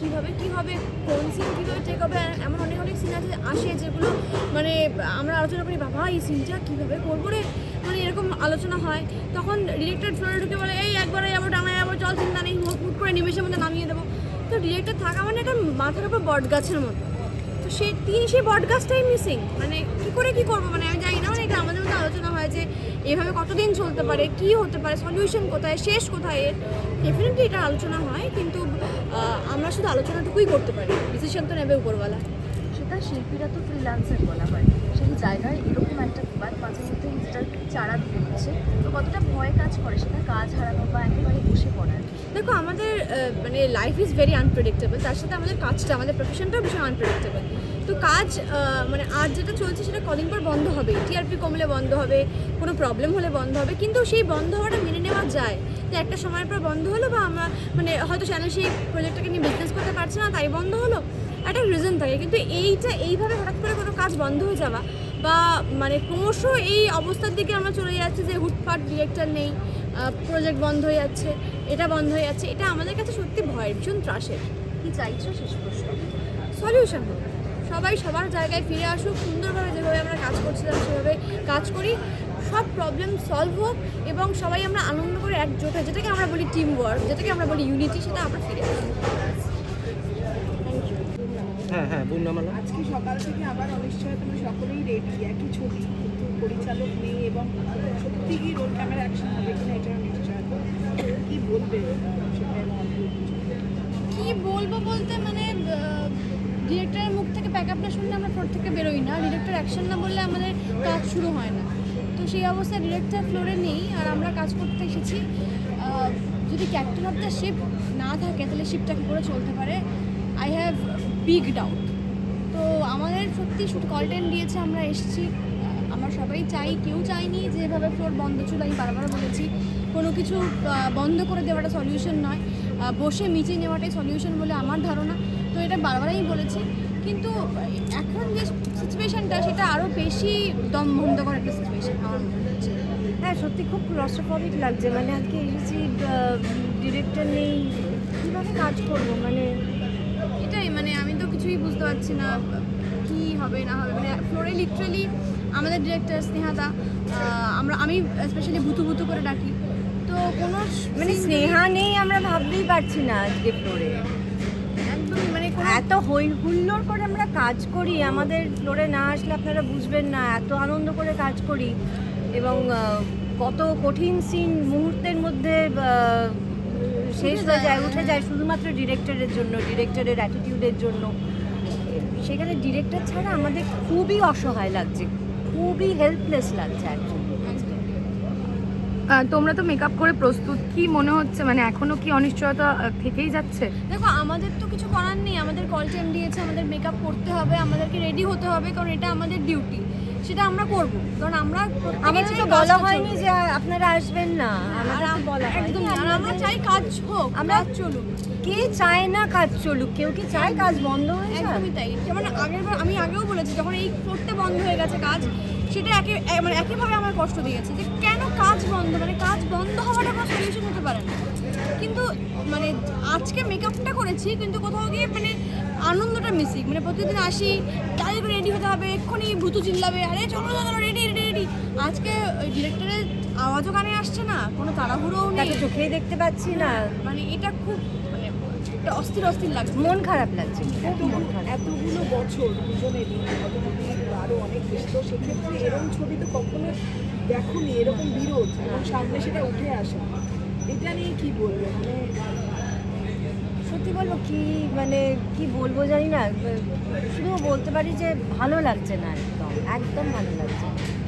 কীভাবে কী হবে কোন সিন কীভাবে টেক হবে? এমন অনেক অনেক সিন আছে, আসে যেগুলো মানে আমরা আলোচনা করি, বাবা, এই সিনটা কীভাবে করব রে? মানে এরকম আলোচনা হয়। তখন ডিরেক্টর ফ্লোরে ঢুকে বলে, এই একবারে যাব, ডাঙায় যাব, চল চিন্তা নেই, হুট হুট করে নিমেষের মধ্যে নামিয়ে দেবো। তো ডিরেক্টর থাকা মানে একটা মাথার উপর বট গাছের মতো। তো সেই তিনি সেই বট গাছটাই মিসিং মানে কি করে কি করব? মানে আমি জানি না মানে এটা আমাদের মধ্যে আলোচনা হয় যে এভাবে কতদিন চলতে পারে, কি হতে পারে সলিউশন কোথায়, শেষ কোথায়? এর ডেফিনেটলি এটা আলোচনা হয়, কিন্তু আমরা শুধু আলোচনাটুকুই করতে পারি। ডিসিশন তো নেবে উপরওয়ালা। সেটা শিল্পীরা তো ফ্রিল্যান্সার বলা হয়। সেই জায়গায় এরকম একটা বিবাদ মাঝে মধ্যে চারা দিয়ে তো কতটা ভয় কাজ করে সেটা কাজ হারানো বা একেবারে বসে পড়ার? দেখো, আমাদের মানে লাইফ ইজ ভেরি আনপ্রেডিক্টেবল তার সাথে আমাদের কাজটা, আমাদের প্রফেশনটাও ভীষণ আনপ্রেডিক্টেবল তো কাজ মানে আজ যেটা চলছে সেটা কদিন পর বন্ধ হবে টিআরপি কমলে বন্ধ হবে, কোনো প্রবলেম হলে বন্ধ হবে, কিন্তু সেই বন্ধ হওয়াটা মেনে নেওয়া যায়। যে একটা সময়ের পর বন্ধ হলো বা আমরা মানে হয়তো চ্যানেল সেই প্রজেক্টটাকে নিয়ে বিজনেস করতে পারছে না, তাই বন্ধ হলো, একটা রিজন থাকে। কিন্তু এইটা, এইভাবে হঠাৎ করে কোনো কাজ বন্ধ হয়ে যাওয়া বা মানে ক্রমশ এই অবস্থার দিকে আমরা চলে যাচ্ছি যে হুটফাট ডিরেক্টর নেই প্রজেক্ট বন্ধ হয়ে যাচ্ছে, এটা বন্ধ হয়ে যাচ্ছে, এটা আমাদের কাছে সত্যি ভয়ের ভীষণ ত্রাসের। কী চাইছো? শেষ প্রশ্ন। সলিউশন সবাই সবার জায়গায় ফিরে আসুক, সুন্দরভাবে যেভাবে আমরা কাজ করছিলাম, সেভাবে কাজ করি। সব প্রবলেম সলভ হোক এবং সবাই আমরা আনন্দ করে একজোট হয়ে, যেটাকে আমরা বলি টিম ওয়ার্ক যেটাকে আমরা বলি ইউনিটি সেটা আমরা ফিরে আসি হ্যাঁ হ্যাঁ বন্যামালা আজকে সকাল থেকে আবার অনিশ্চয়তা মানে সকলেই রেডি একই ছবি কিন্তু পরিচালক নেই এবং সত্যি কি রোল ক্যামেরা অ্যাকশন হবে কিনা এটার নিশ্চয়তা। কি বলবে কি বলব বলতে মানে ডিরেক্টরের মুখ থেকে প্যাক না শুনলে আমরা ফ্লোর থেকে বেরোই না। ডিরেক্টর অ্যাকশন না বললে আমাদের কাজ শুরু হয় না। তো সেই অবস্থায় ডিরেক্টর ফ্লোরে নেই আর আমরা কাজ করতে এসেছি। যদি ক্যাপ্টেন অফ দ্য শিপ না থাকে তাহলে শিপটা কী করে চলতে পারে। আই হ্যাভ বিগ ডাউট তো আমাদের সত্যি শুট কলটেন দিয়েছে, আমরা এসেছি। আমরা সবাই চাই, কেউ চাইনি যে এভাবে ফ্লোর বন্ধ ছিল, আমি বারবার বলেছি। কোনো কিছু বন্ধ করে দেওয়াটা সলিউশন নয়। বসে মিটিয়ে নেওয়াটাই সলিউশন বলে আমার ধারণা। তো এটা বারবারই বলেছি। কিন্তু এখন যে সিচুয়েশনটা সেটা আরও বেশি দম বন্ধ করার একটা সিচুয়েশন আমার মনে হচ্ছে। হ্যাঁ সত্যি খুব ক্লস্ট্রোফবিক লাগছে। মানে আজকে এসেছি ডিরেক্টর নেই, কীভাবে কাজ করব? মানে আমি কিছুই বুঝতে পারছি না কি হবে না হবে। মানে ফ্লোরে লিটারালি আমাদের ডিরেক্টর স্নেহাদা আমরা আমি স্পেশালি ভুতু ভুতু করে ডাকি। তো কোনো মানে স্নেহা নেই আমরা ভাবতেই পারছি না আজকে ফ্লোরে একদমই মানে এত হই হুল্লোড় করে আমরা কাজ করি আমাদের ফ্লোরে না আসলে আপনারা বুঝবেন না এত আনন্দ করে কাজ করি। এবং কত কঠিন সিন মুহূর্তের মধ্যে শেষ হয়ে যায় উঠে যায় শুধুমাত্র ডিরেক্টরের জন্য ডিরেক্টরের অ্যাটিটিউডের জন্য। সেখানে ডিরেক্টর ছাড়া আমাদের খুবই অসহায় লাগছে খুবই হেল্পলেস লাগছে আহ, তোমরা তো মেকআপ করে প্রস্তুত। কি মনে হচ্ছে? মানে এখনও কি অনিশ্চয়তা থেকেই যাচ্ছে? দেখো আমাদের তো কিছু করার নেই। আমাদের কল টাইম দিয়েছে আমাদের মেকআপ করতে হবে আমাদেরকে রেডি হতে হবে কারণ এটা আমাদের ডিউটি সেটা আমরা করব। কারণ আমরা চাই তো বলা হয়নি যে আপনারা আসবেন না। আর আম- বলা একদম আমরা চাই কাজ হোক আমরা- চলুক। কে চায় না কাজ চলুক? কেউ কি চায় কাজ বন্ধ হয়ে যাক? একদমই তাই। যেমন আগের বার আমি আগেও বলেছি যখন এই করতে বন্ধ হয়ে গেছে কাজ সেটা একে মানে একইভাবে আমার কষ্ট দিয়েছে যে কেন কাজ বন্ধ? মানে কাজ বন্ধ হওয়াটা কোনো সলিউশন হতে পারে না। কিন্তু মানে আজকে মেকআপটা করেছি কিন্তু কোথাও গিয়ে মানে আনন্দটা মিসিং মানে প্রতিদিন আসি তাই রেডি হতে হবে এক্ষুনি ভুতু চিল্লাবে আরে চলো চলো রেডি রেডি রেডি আজকে ওই ডিরেক্টরের আওয়াজও কানে আসছে না কোনো তাড়াহুড়োও নেই। তাকে চোখেই দেখতে পাচ্ছি না। মানে এটা খুব মানে একটা অস্থির অস্থির লাগছে। মন খারাপ লাগছে। মন খারাপ। এতগুলো বছর কতগুলি আরও অনেক বেশি তো সেক্ষেত্রে এরকম ছবি তো কখনো দেখোনি এরকম বিরোধ এবং সামনে সেটা উঠে আসা। এটা নিয়ে কি বলবে? মানে সত্যি বলব কি মানে কি বলব জানি না, শুধু বলতে পারি যে ভালো লাগছে না একদম একদম ভালো লাগছে না।